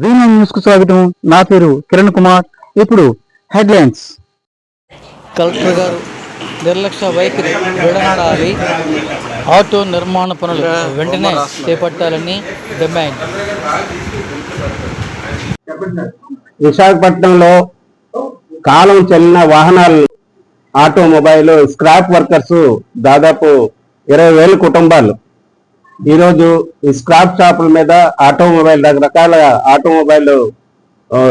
వీణా న్యూస్కు స్వాగతం. నా పేరు కిరణ్ కుమార్. ఇప్పుడు హెడ్లైన్స్. కలెక్టర్ గారు నిర్లక్ష్య వైఖరి విడనాడాలి. ఆటో నిర్మాణ పనులు వెంటనే చేపట్టాలని డిమాండ్. విశాఖపట్నంలో కాలం చెల్లిన వాహనాలు ఆటోమొబైల్ స్క్రాప్ వర్కర్స్ దాదాపు ఇరవై వేల కుటుంబాలు. ఈరోజు ఈ స్క్రాప్ షాపుల మీద ఆటోమొబైల్ రకరకాల ఆటోమొబైల్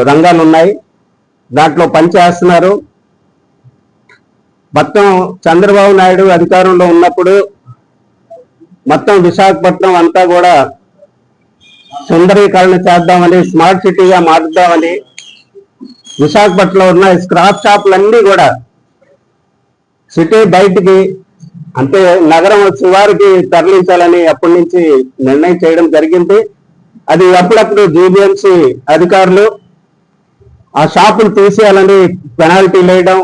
రంగాలు ఉన్నాయి దాంట్లో పనిచేస్తున్నారు. మొత్తం చంద్రబాబు నాయుడు అధికారంలో ఉన్నప్పుడు మొత్తం విశాఖపట్నం అంతా కూడా సుందరీకరణ చేద్దామని స్మార్ట్ సిటీగా మారుద్దామని విశాఖపట్నంలో ఉన్న స్క్రాప్ షాపులన్నీ కూడా సిటీ బయటికి అంటే నగరం శివారికి తరలించాలని అప్పటి నుంచి నిర్ణయం చేయడం జరిగింది. అది అప్పుడప్పుడు జీబీఎంసీ అధికారులు ఆ షాపులు తీసేయాలని పెనాల్టీ వేయడం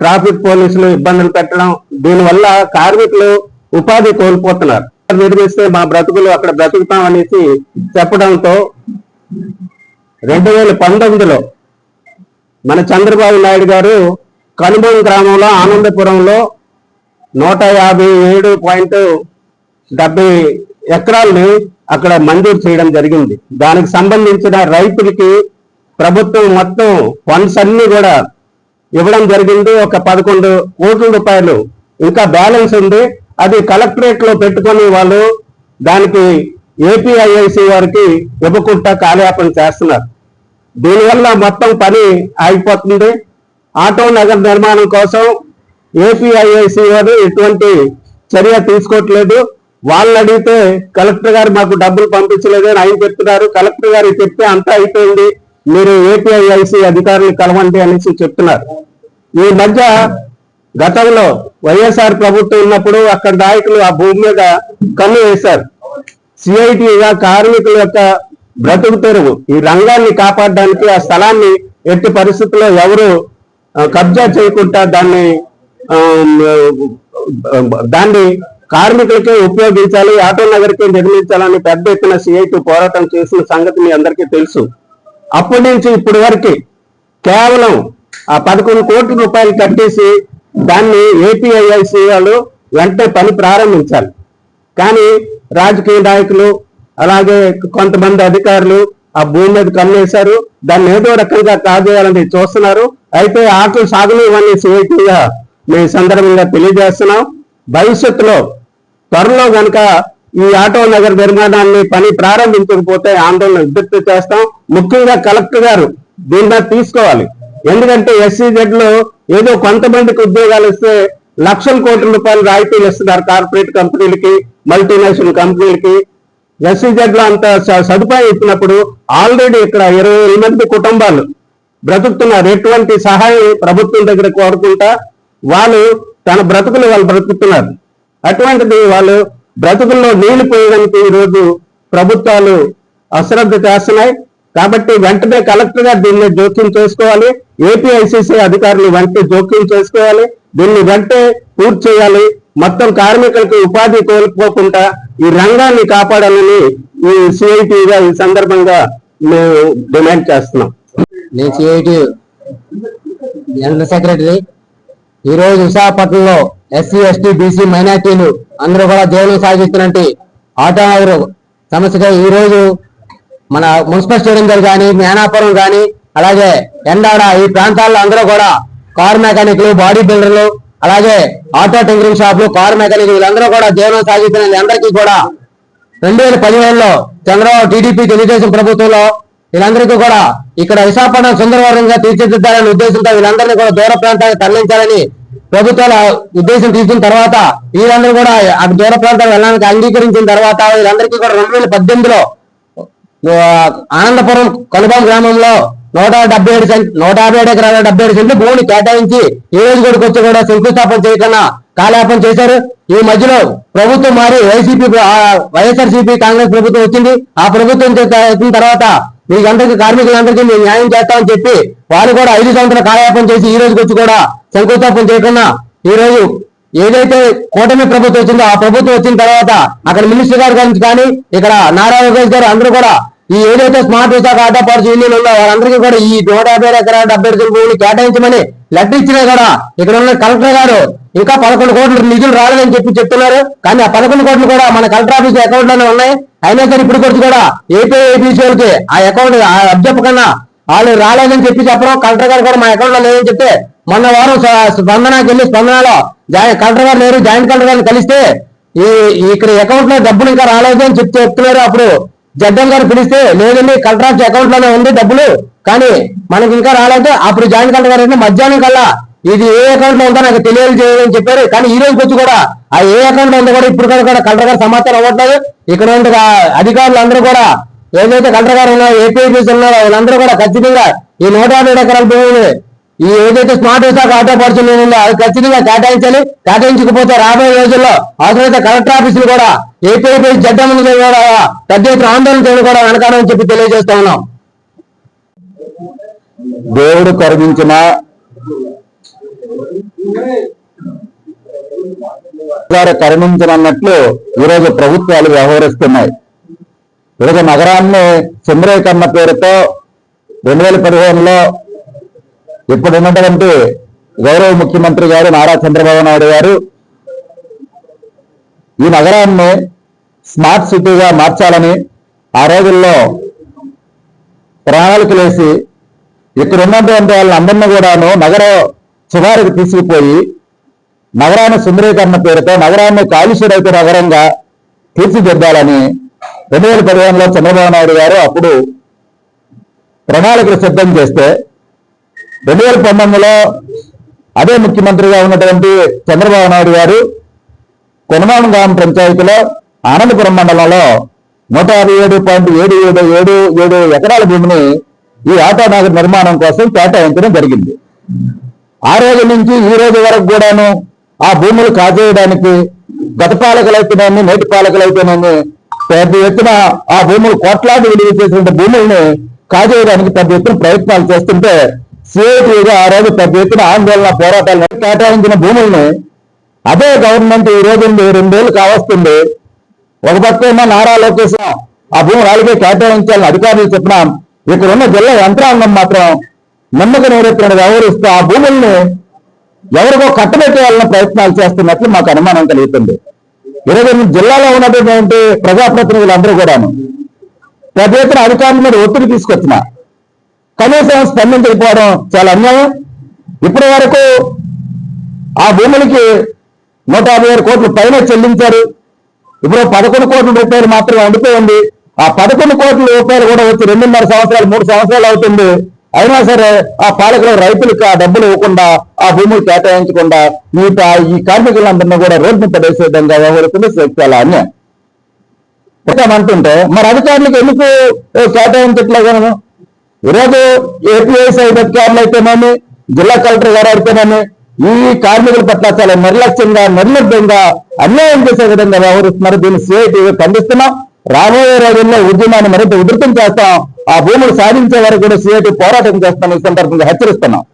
ట్రాఫిక్ పోలీసులు ఇబ్బందులు పెట్టడం దీనివల్ల కార్మికులు ఉపాధి కోల్పోతున్నారు. నిర్మిస్తే మా బ్రతుకులు అక్కడ బ్రతుకుతాం అనేసి చెప్పడంతో రెండు వేల పంతొమ్మిదిలో మన చంద్రబాబు నాయుడు గారు కనుబోలు గ్రామంలో ఆనందపురంలో నూట యాభై ఏడు పాయింట్ డెబ్బై ఎకరాల్ని అక్కడ మంజూరు చేయడం జరిగింది. దానికి సంబంధించిన రైతులకి ప్రభుత్వం మొత్తం ఫండ్స్ అన్ని కూడా ఇవ్వడం జరిగింది. ఒక పదకొండు కోట్ల రూపాయలు ఇంకా బ్యాలెన్స్ ఉంది. అది కలెక్టరేట్లో పెట్టుకొని వాళ్ళు దానికి ఏపీఐఐసి వారికి ఇవ్వకుండా కాలయాపన చేస్తున్నారు. దీనివల్ల మొత్తం పని ఆగిపోతుంది. ఆటో నగర్ నిర్మాణం కోసం ఏపీఐఐసి వారు ఎటువంటి చర్య తీసుకోవట్లేదు. వాళ్ళని అడిగితే కలెక్టర్ గారు మాకు డబ్బులు పంపించలేదు అని ఆయన చెప్తున్నారు. కలెక్టర్ గారికి చెప్తే అంతా అయిపోయింది. మీరు ఏపీఐఐసి అధికారులు కలవండి అనేసి చెప్తున్నారు. ఈ మధ్య గతంలో వైఎస్ఆర్ ప్రభుత్వం ఉన్నప్పుడు అక్కడ నాయకులు ఆ భూమి మీద కన్ను వేశారు. సిఐటిగా కార్మికుల యొక్క బ్రతుకు తెరువు. ఈ రంగాన్ని కాపాడడానికి ఆ స్థలాన్ని ఎట్టి పరిస్థితుల్లో ఎవరు కబ్జా చేయకుండా దాన్ని దాన్ని కార్మికులకే ఉపయోగించాలి ఆటో నగర్కే నిర్మించాలని పెద్ద ఎత్తున సిఐటి పోరాటం చేసిన సంగతి మీ అందరికీ తెలుసు. అప్పటి నుంచి ఇప్పటి వరకు కేవలం ఆ పదకొండు కోట్ల రూపాయలు కట్టేసి దాన్ని ఏపీఐఐసి వాళ్ళు వెంటనే పని ప్రారంభించాలి. కానీ రాజకీయ నాయకులు అలాగే కొంతమంది అధికారులు ఆ భూమి మీద కన్నేశారు. దాన్ని ఏదో రకంగా కాజేయాలని చూస్తున్నారు. అయితే ఆటలు సాగులు ఇవన్నీ మేము సందర్భంగా తెలియజేస్తున్నాం. భవిష్యత్తులో త్వరలో గనక ఈ ఆటో నగర్ నిర్మాణాన్ని పని ప్రారంభించకపోతే ఆందోళన విజ్ఞప్తి చేస్తాం. ముఖ్యంగా కలెక్టర్ గారు దీని మీద తీసుకోవాలి ఎందుకంటే ఎస్సీజెడ్లో ఏదో కొంతమందికి ఉద్యోగాలు ఇస్తే లక్షల కోట్ల రూపాయలు రాయితీలు ఇస్తున్నారు కార్పొరేట్ కంపెనీలకి మల్టీనేషనల్ కంపెనీలకి. ఎస్సీజెడ్లో అంత స- సదుపాయం ఇచ్చినప్పుడు ఆల్రెడీ ఇక్కడ ఇరవై మంది కుటుంబాలు బ్రతుకుతున్నారు. ఎటువంటి సహాయం ప్రభుత్వం దగ్గర కోరుకుంటా వాళ్ళు తన బ్రతుకులు వాళ్ళు బ్రతుకుతున్నారు. అటువంటిది వాళ్ళు బ్రతుకుల్లో నీళ్ళు పోయడానికి ఈరోజు ప్రభుత్వాలు అశ్రద్ధ చేస్తున్నాయి. కాబట్టి వెంటనే కలెక్టర్ గారు దీన్ని జోక్యం చేసుకోవాలి. ఏపీఐసిసి అధికారులు వెంటనే జోక్యం చేసుకోవాలి. దీన్ని వెంటనే పూర్తి చేయాలి. మొత్తం కార్మికులకు ఉపాధి కోల్పోకుండా ఈ రంగాన్ని కాపాడాలని ఈ సిఐటిగా ఈ సందర్భంగా మేము డిమాండ్ చేస్తున్నాం. నేను సిఐటి జనరల్ సెక్రటరీ. ఈ రోజు విశాఖపట్నంలో ఎస్సీ ఎస్టీ బీసీ మైనార్టీలు అందరూ కూడా జీవనం సాగిస్తున్నట్టు ఆటో సమస్యగా ఈ రోజు మన మున్సిపల్ స్టేడియం దగ్గర కానీ మేనాపురం కానీ అలాగే ఎండాడ ఈ ప్రాంతాల్లో అందరూ కూడా కార్ మెకానిక్లు బాడీ బిల్డర్లు అలాగే ఆటో టెంకరింగ్ షాపులు కార్ మెకానిక్ వీళ్ళందరూ కూడా జీవనం సాగిస్తున్న అందరికీ కూడా రెండు వేల పదిహేనులో చంద్రబాబు టీడీపీ తెలుగుదేశం ప్రభుత్వంలో వీళ్ళందరికీ కూడా ఇక్కడ విశాఖపట్నం సుందరవరంగా తీర్చిదిద్దాలనే ఉద్దేశంతో వీళ్ళందరినీ కూడా దూర ప్రాంతానికి తరలించాలని ప్రభుత్వాల ఉద్దేశం తీసుకున్న తర్వాత వీళ్ళందరూ కూడా ఆ దూర ప్రాంతాలకు వెళ్ళడానికి అంగీకరించిన తర్వాత వీళ్ళందరికీ కూడా రెండు వేల పద్దెనిమిదిలో ఆనందపురం కొలబాం గ్రామంలో నూట డెబ్బై ఏడు సెంట్ నూట యాభై ఏడు ఎకరాల డెబ్బై ఏడు సెంట్లు భూమిని కేటాయించి ఈ రోజు కూడా వచ్చి కూడా శంకుస్థాపన చేయకుండా కాలయాపన చేశారు. ఈ మధ్యలో ప్రభుత్వం మారి వైసీపీ వైఎస్ఆర్సీపీ కాంగ్రెస్ ప్రభుత్వం వచ్చింది. ఆ ప్రభుత్వం వచ్చిన తర్వాత మీకందరికీ కార్మికులందరికీ మేము న్యాయం చేస్తామని చెప్పి వాళ్ళు కూడా ఐదు సంవత్సరాల కాలయాపన చేసి ఈ రోజుకి వచ్చి కూడా శంకుస్థాపన చేయకుండా ఈ రోజు ఏదైతే కూటమి ప్రభుత్వం వచ్చిందో ఆ ప్రభుత్వం వచ్చిన తర్వాత అక్కడ మినిస్టర్ గారి గురించి కానీ ఇక్కడ నారా లోకేష్ గారు అందరూ కూడా ఈ ఏదైతే స్మార్ట్ విశాఖ ఆటపాటు యూనియన్ ఉందో వారందరికీ కూడా ఈ నూట యాభై ఎకరాల డెబ్బై ఎకరాల భూమిని కేటాయించమని లెటర్ ఇచ్చినా కూడా ఇక్కడ ఉన్న కలెక్టర్ గారు ఇంకా పదకొండు కోట్లు నిధులు రాలేదని చెప్పి చెప్తున్నారు. కానీ ఆ పదకొండు కోట్లు కూడా మన కలెక్టర్ ఆఫీస్ అకౌంట్లోనే ఉన్నాయి. అయినా సరే ఇప్పుడు వచ్చి కూడా ఏపీ ఏపీసీ వాళ్ళకి ఆ అకౌంట్ అబ్జెప్పకన్నా వాళ్ళు రాలేదని చెప్పి చెప్పడం కలెక్టర్ గారు కూడా మా అకౌంట్లో లేదని చెప్తే మొన్న వారం స్పందనకి వెళ్ళి స్పందనలో కలెక్టర్ గారు లేరు జాయింట్ కలెక్టర్ గారిని కలిస్తే ఈ ఇక్కడ అకౌంట్లో డబ్బులు ఇంకా రాలేదు అని చెప్తే చెప్తున్నారు. అప్పుడు జడ్డం గారు పిలిస్తే లేదండి కలెక్టర్ ఆఫీస్ అకౌంట్లోనే ఉంది డబ్బులు కానీ మనకి ఇంకా రాలేదు. అప్పుడు జాయింట్ కలెక్టర్ గారు అంటే మధ్యాహ్నం కల్లా ఇది ఏ అకౌంట్లో ఉందో నాకు తెలియజేయని చెప్పారు. కానీ ఈ రోజుకి వచ్చి కూడా ఆ ఏ అకౌంట్లో ఉందో కూడా ఇప్పుడు కూడా కలెక్టర్ గారు సమాచారం అవ్వట్లేదు. ఇక్కడ ఉండే అధికారులు అందరూ కూడా ఏదైతే కలెక్టర్ గారు ఉన్నారో ఏపీఎస్ ఉన్నారో వాళ్ళందరూ కూడా ఖచ్చితంగా ఈ నూట యాభై ఎకరాల భూమిని ఈ ఏదైతే స్మార్ట్ విశాఖ ఆటో పడుతుంది అది ఖచ్చితంగా కేటాయించాలి. కేటాయించకపోతే రాబోయే రోజుల్లో అవసరమైతే కలెక్టర్ ఆఫీసులు కూడా ఏపీఐపీ జడ్డం కూడా పెద్ద ఎత్తున ఆందోళన చేయడం కూడా వెనకాలని చెప్పి తెలియజేస్తా ఉన్నాం. దేవుడు కరుణించిన గారు కరుణించనన్నట్లు ఈరోజు ప్రభుత్వాలు వ్యవహరిస్తున్నాయి. ఈరోజు నగరాన్ని సుందరీకరణ పేరుతో రెండు వేల పదిహేనులో ఇప్పుడు ఉన్నటువంటి గౌరవ ముఖ్యమంత్రి గారు నారా చంద్రబాబు నాయుడు గారు ఈ నగరాన్ని స్మార్ట్ సిటీగా మార్చాలని ఆ రోజుల్లో ప్రణాళికలు వేసి ఇక్కడ ఉన్నటువంటి వాళ్ళందరినీ కూడాను నగర చివారికి తీసుకుపోయి నగరాన్ని సుందరీకరణ పేరుతో నగరాన్ని కాలుష్య నగరంగా తీర్చిదిద్దాలని రెండు వేల పదిహేనులో చంద్రబాబు నాయుడు గారు అప్పుడు ప్రణాళికలు సిద్ధం చేస్తే రెండు వేల పంతొమ్మిదిలో అదే ముఖ్యమంత్రిగా ఉన్నటువంటి చంద్రబాబు నాయుడు గారు కొనమాన గ్రామ పంచాయతీలో ఆనందపురం మండలంలో నూట యాభై ఏడు పాయింట్ ఏడు ఏడు ఏడు ఏడు ఎకరాల భూమిని ఈ ఆటో నగర్ నిర్మాణం కోసం కేటాయించడం జరిగింది. ఆ రోజు నుంచి ఈ రోజు వరకు కూడాను ఆ భూములు కాజేయడానికి గత పాలకులైతేనేమి నేటి పాలకులైతేనేమి పెద్ద ఎత్తున ఆ భూములు కోట్లాది విలువ చేసిన భూముల్ని కాజేయడానికి పెద్ద ఎత్తున ప్రయత్నాలు చేస్తుంటే సిఐటిగా ఆ రోజు పెద్ద ఎత్తున ఆందోళన పోరాటాలు కేటాయించిన భూముల్ని అదే గవర్నమెంట్ ఈ రోజు రెండేళ్ళు కావస్తుంది. ఒక పక్క ఏమో నారా లోకేష్ ఆ భూమి వాళ్ళకే కేటాయించాలని అధికారులు చెప్పినాం ఇక్కడ ఉన్న జిల్లా యంత్రాంగం మాత్రం నమ్మక నివృత్తిని వ్యవహరిస్తూ ఆ భూముల్ని ఎవరికో కట్టబెట్టేయాలన్న ప్రయత్నాలు చేస్తున్నట్లు మాకు అనుమానం కలుగుతుంది ఈరోజు జిల్లాలో ఉన్నటువంటి ప్రజాప్రతినిధులందరూ కూడాను పెద్ద ఎత్తున అధికారుల మీద ఒత్తిడి తీసుకొచ్చిన కనీసం స్పందించకపోవడం చాలా అన్యాయం. ఇప్పటి వరకు ఆ భూములకి నూట యాభై ఆరు కోట్ల పైన చెల్లించారు. ఇప్పుడు పదకొండు కోట్ల రూపాయలు మాత్రమే ఉండిపోయింది. ఆ పదకొండు కోట్ల రూపాయలు కూడా వచ్చి రెండున్నర సంవత్సరాలు మూడు సంవత్సరాలు అవుతుంది. అయినా సరే ఆ పాలకులు రైతులకు ఆ డబ్బులు ఇవ్వకుండా ఆ భూములు కేటాయించకుండా మిగతా ఈ కార్మికులందరినీ కూడా రోడ్డు పడేసే విధంగా వ్యవహరిస్తుంది. చాలా అన్యాయం. అంటుంటే మరి అధికారులకు ఎందుకు కేటాయించట్లేదు? ఈరోజు ఏపీఎస్ అధికారులు అయితేనేమి జిల్లా కలెక్టర్ గారు అయితేనేమి ఈ కార్మికుల పట్ల చాలా నిర్లక్ష్యంగా నిర్లభ్యంగా అన్యాయం చేసే విధంగా వ్యవహరిస్తున్నారు. దీన్ని సిఐటి ఖండిస్తున్నాం. రాబోయే రోజుల్లో ఉద్యమాన్ని మరింత ఉధృతం చేస్తాం. ఆ భూములు సాధించే వరకు కూడా సిఐటి పోరాటం చేస్తాం. ఈ సందర్భంగా హెచ్చరిస్తున్నాం.